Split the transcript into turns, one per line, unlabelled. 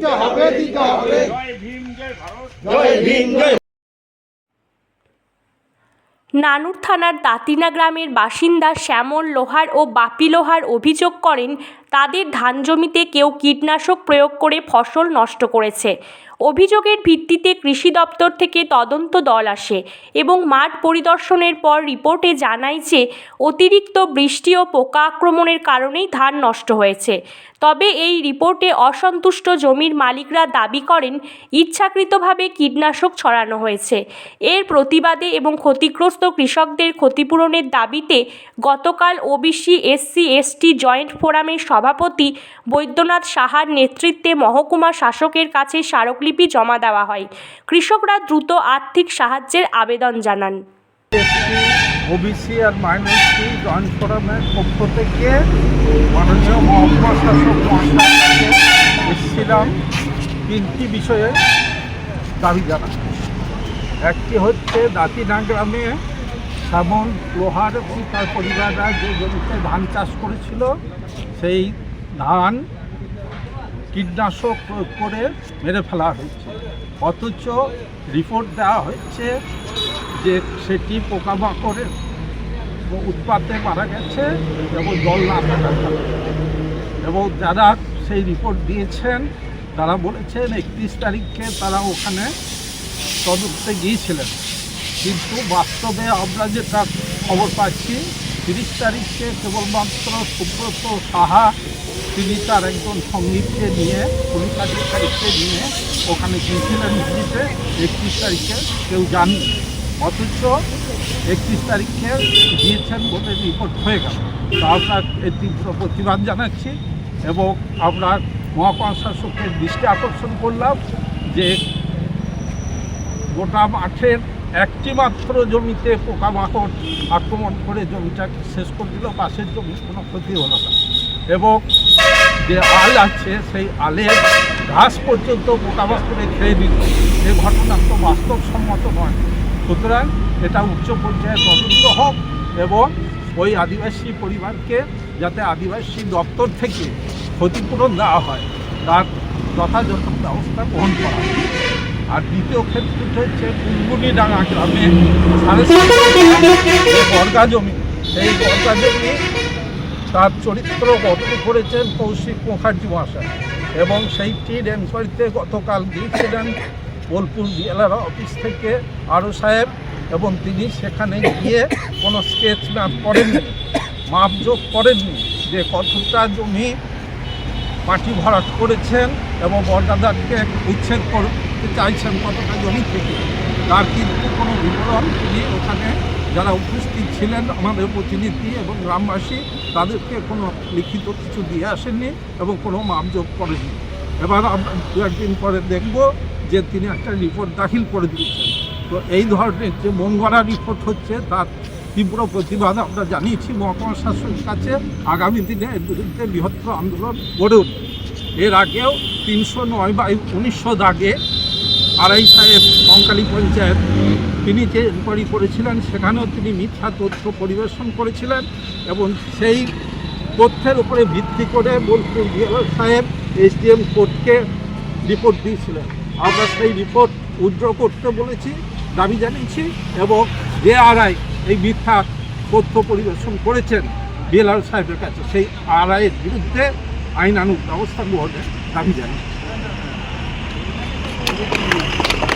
দিতে হবে দিতে হবে।
জয় ভীম জয় ভারত।
জয় ভীম জয়
নানুর থানার দাতিনা গ্রামের বাসিন্দা শ্যামল লোহার ও বাপি লোহার অভিযোগ করেন তাদের ধান জমিতে কেউ কীটনাশক প্রয়োগ করে ফসল নষ্ট করেছে। অভিযোগের ভিত্তিতে কৃষি দপ্তর থেকে তদন্ত দল আসে এবং মাঠ পরিদর্শনের পর রিপোর্টে জানায় যে, অতিরিক্ত বৃষ্টি ও পোকা আক্রমণের কারণেই ধান নষ্ট হয়েছে। তবে এই রিপোর্টে অসন্তুষ্ট জমির মালিকরা দাবি করেন, ইচ্ছাকৃতভাবে কীটনাশক ছড়ানো হয়েছে। এর প্রতিবাদে এবং ক্ষতিগ্রস্ত কৃষকদের ক্ষতিপূরণের দাবিতে গতকাল ওবিসি, এসসি, এসটি জয়েন্ট ফোরামের সভাপতি বৈদ্যনাথ সাহার নেতৃত্বে মহকুমা শাসকের কাছে স্মারকলিপি জমা দেওয়া হয়। কৃষকরা দ্রুত আর্থিক সাহায্যের আবেদন জানান।
ওবিসি আর মাইনরিটি জয়েন্ট ফোরামের পক্ষ থেকে মাননীয় মহকুমা শাসক এসেছিলাম তিনটি বিষয়ে দাবি একটি হচ্ছে দাতিনা গ্রামে শ্যামন লোহার তার পরিবাররা যে জমিতে ধান চাষ করেছিল। সেই ধান কীটনাশক প্রয়োগ করে মেরে ফেলা হয়েছে। অথচ রিপোর্ট দেওয়া হচ্ছে যে সেটি পোকামাকড়ের উৎপাতে মারা গেছে এবং জল না থাকার এবং যারা সেই রিপোর্ট দিয়েছেন, তারা বলেছেন একত্রিশ তারিখে তারা ওখানে তদন্তে গিয়েছিলেন। কিন্তু বাস্তবে আমরা যেটা খবর পাচ্ছি তিরিশ তারিখে কেবলমাত্র সুব্রত সাহা, তিনি তার একজন সঙ্গীতকে নিয়ে, পুলিশ আধিকারিককে নিয়ে ওখানে গিয়েছিলেন ভিজিটে, একত্রিশ তারিখে কেউ জাননি। অথচ একত্রিশ তারিখে দিয়েছেন বলে রিপোর্ট হয়ে গেল। তা আমরা এর তীব্র প্রতিবাদ জানাচ্ছি এবং আমরা মহাকরণ শাসকের দৃষ্টি আকর্ষণ করলাম যে গোটা মাঠের একটি মাত্র জমিতে পোকামাকড় আক্রমণ করে জমিটাকে শেষ করে দিল, পাশের জমির কোনো ক্ষতি হলো না। এবং যে আল আছে, সেই আলের ঘাস পর্যন্ত পোকামাকড়ে খেয়ে দিল এই ঘটনা তো বাস্তবসম্মত নয়। সুতরাং এটা উচ্চ পর্যায়ে তদন্ত হোক এবং ওই আদিবাসী পরিবারকে যাতে আদিবাসী দপ্তর থেকে ক্ষতিপূরণ দেওয়া হয়, তার যথাযথ ব্যবস্থা গ্রহণ করা। আর দ্বিতীয় ক্ষেত্রটি হচ্ছে কুলগুনিডাঙ্গা গ্রামে বর্গা জমি। সেই বর্গা জমি তার চরিত্র গঠন করেছেন কৌশিক মুখার্জি মহাশয় এবং সেইটির এনকোয়ারিতে গতকাল গিয়েছিলেন বোলপুর জেলার অফিস থেকে আরও সাহেব এবং তিনি সেখানে গিয়ে কোনো স্কেচ ম্যাপ করেননি মাপযোগ করেননি যে কতটা জমি মাটি ভরাট করেছেন এবং বর্গাদারকে উচ্ছেদ করতে চাইছেন কতটা জমি থেকে। তার কিন্তু কোনো বিবরণ তিনি ওখানে যারা উপস্থিত ছিলেন আমাদের প্রতিনিধি এবং গ্রামবাসী, তাদেরকে কোনো লিখিত কিছু দিয়ে আসেননি এবং কোনো মাপযোগ করেননি। এবার আমরা দু একদিন পরে দেখব যে তিনি একটা রিপোর্ট দাখিল করে দিয়েছেন। তো এই ধরনের যে গড়া রিপোর্ট হচ্ছে, তার তীব্র প্রতিবাদ আমরা জানিয়েছি মহকুমা শাসকের কাছে। আগামী দিনে এর বিরুদ্ধে বৃহত্তর আন্দোলন গড়ে উঠবে। এর আগেও তিনশো নয় বাই উনিশশো দাগে আড়াই সাহেব কঙ্কালী পঞ্চায়েত তিনি যে এনকোয়ারি করেছিলেন সেখানেও তিনি মিথ্যা তথ্য পরিবেশন করেছিলেন এবং সেই তথ্যের উপরে ভিত্তি করে বোলপুর ডিএলআর সাহেব এসডিএম কোর্টকে রিপোর্ট দিয়েছিলেন। আমরা সেই রিপোর্ট উদ্র করতে বলেছি দাবি জানিয়েছি এবং যে আড়াই এই মিথ্যা তথ্য পরিবেশন করেছেন ডিএলআর সাহেবের কাছে। সেই আড়াইয়ের বিরুদ্ধে আইনানুগ ব্যবস্থা গ্রহণের দাবি জানিয়েছি। Thank you.